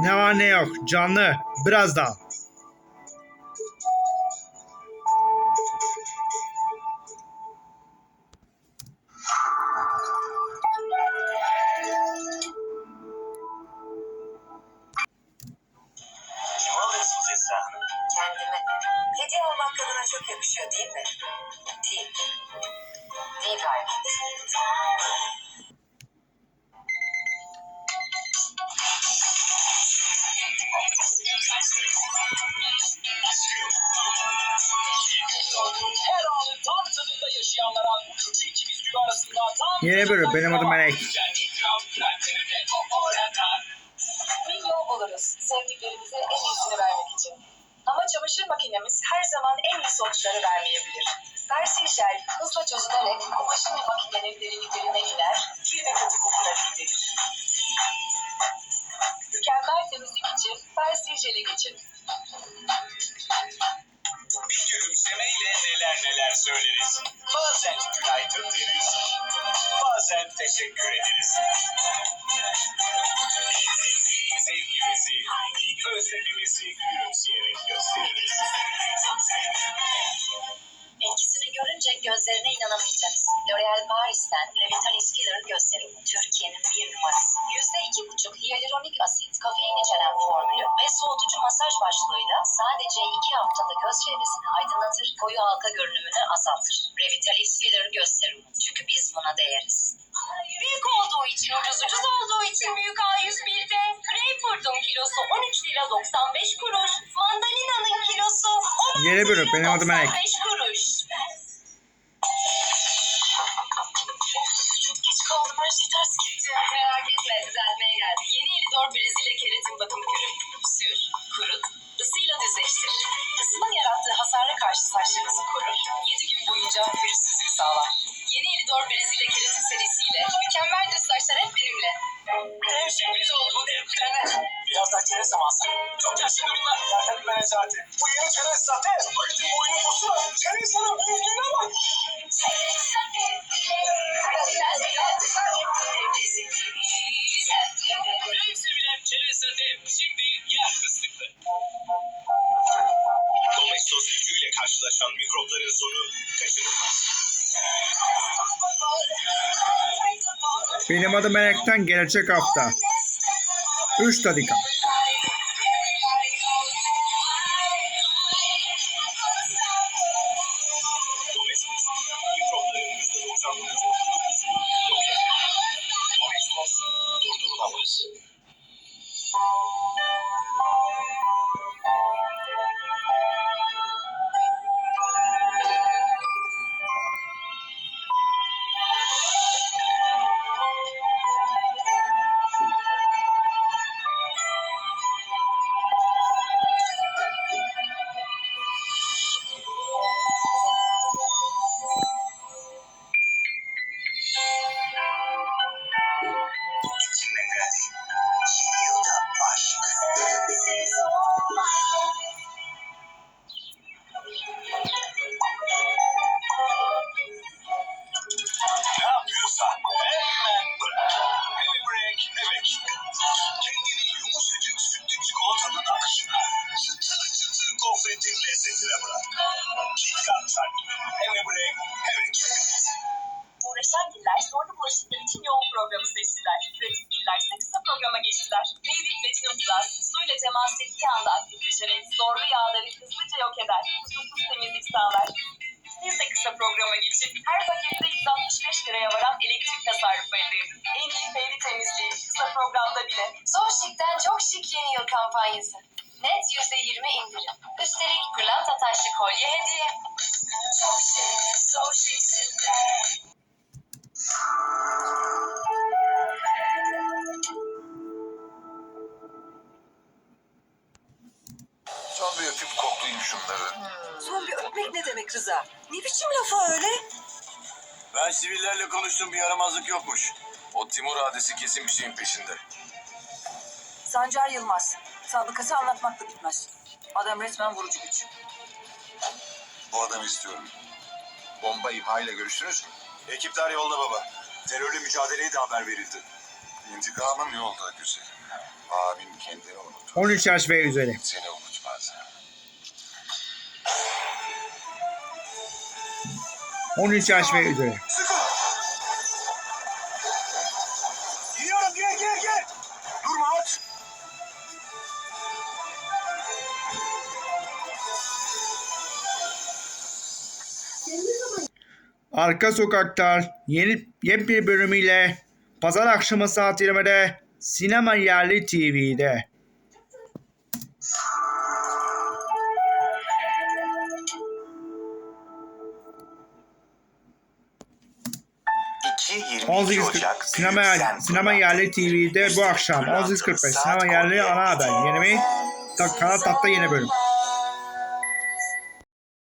Ne var ne yok. Canlı. Birazdan. Hediye almak kadına çok yakışıyor değil mi? Değil. Değil galiba. Yeni bölüm. Benim adım Melek. Bir yol buluruz sevdiklerimize en iyisini vermek için. Ama çamaşır makinemiz her zaman en iyi sonuçları vermeyebilir. Persil jel hızla çözülerek kumaşın ve makinenin derinliklerine iner, kir ve katı kokuları giderir. Mükemmel temizlik için Persil jeli geçin. Bir gülümsemeyle neler neler söyleriz. Bazen günaydın deriz. Bazen teşekkür ederiz. Sevgimizi, özlemimizi gülümseyerek gösteririz. Etkisini görünce gözlerine inanamayacaksın. L'Oreal Paris'ten halka görünümünü azaltır. Revitalize Filler. Çünkü biz buna değeriz. Büyük olduğu için ucuz ucuz olduğu için büyük A101'de. Greyfurt'un kilosu 13 lira 95 kuruş. Mandalina'nın kilosu 16 Yeni bölüm. Benim adım. 95 kuruş. Çok geç kaldım her şey ters gitti. Merak etme düzeltmeye geldi. Yeni Elidor Brezilya keratin bakım kürü. Sür, kurut, ısıyla düzleştir. Karşı saçlarınızı korur. 7 gün boyunca pürüzsüzlük sağlar. Yeni Elidor Brezilya keratin serisiyle mükemmel düz saçlar hep benimle. Ev sürpriz oldu bu devletlerine. Biraz daha çerez zamansa. Çok yaşlı bunlar. Zaten ben zaten. Bu yeni çerez zaten. Paketin boyunu posuna. Sonu kaçınılmaz. Benim adım Melek'ten gelecek hafta. 3 dakika. Mikropların %99'unu lezzetine bırak. KitKat Çarpı. Hemen bırak, evet. Uğraşan diller sordu bulaşıklar için yoğun programı seçtiler. Pratik diller ise kısa programa geçtiler. Baby Platinum Plus suyla temas ettiği anda aktifleşerek zorlu yağları hızlıca yok eder. Kusursuz temizlik sağlar. Siz de kısa programa geçip her pakette 165 liraya varan elektrik tasarrufu elde edin. En iyi baby temizliği kısa programda bile. Zor şıktan çok şık yeni yıl kampanyası. Net %20 indirim. Üstelik pırlanta taşlı kolye hediye. Çok şık, so şıksın. Son bir öpüp koklayayım şunları. Son bir öpmek ne demek Rıza? Ne biçim lafı öyle? Ben sivillerle konuştum bir yaramazlık yokmuş. O Timur adesi kesin bir şeyin peşinde. Sancar Yılmaz. Sabıkası anlatmakla bitmez. Adam resmen vurucu güç. Bu adamı istiyorum. Bomba imha ile görüştünüz mü? Ekipler yolda baba. Terörle mücadeleye de haber verildi. İntikamın yolda güzelim. Abin kendini unutur. 13 yaş ve üzeri. Seni unutmaz. 13 yaş ve üzeri. Sıkı! Arka Sokaklar yeni yepyeni bölümüyle pazar akşamı saat 20'de Sinema Yerli TV'de. İki 22 18.40 Ocak Sinema, Sinema. Yerli TV'de bu akşam 18.45 Sinema Yerli ana haber yeni mi? Kanal Tat'ta yeni bölüm.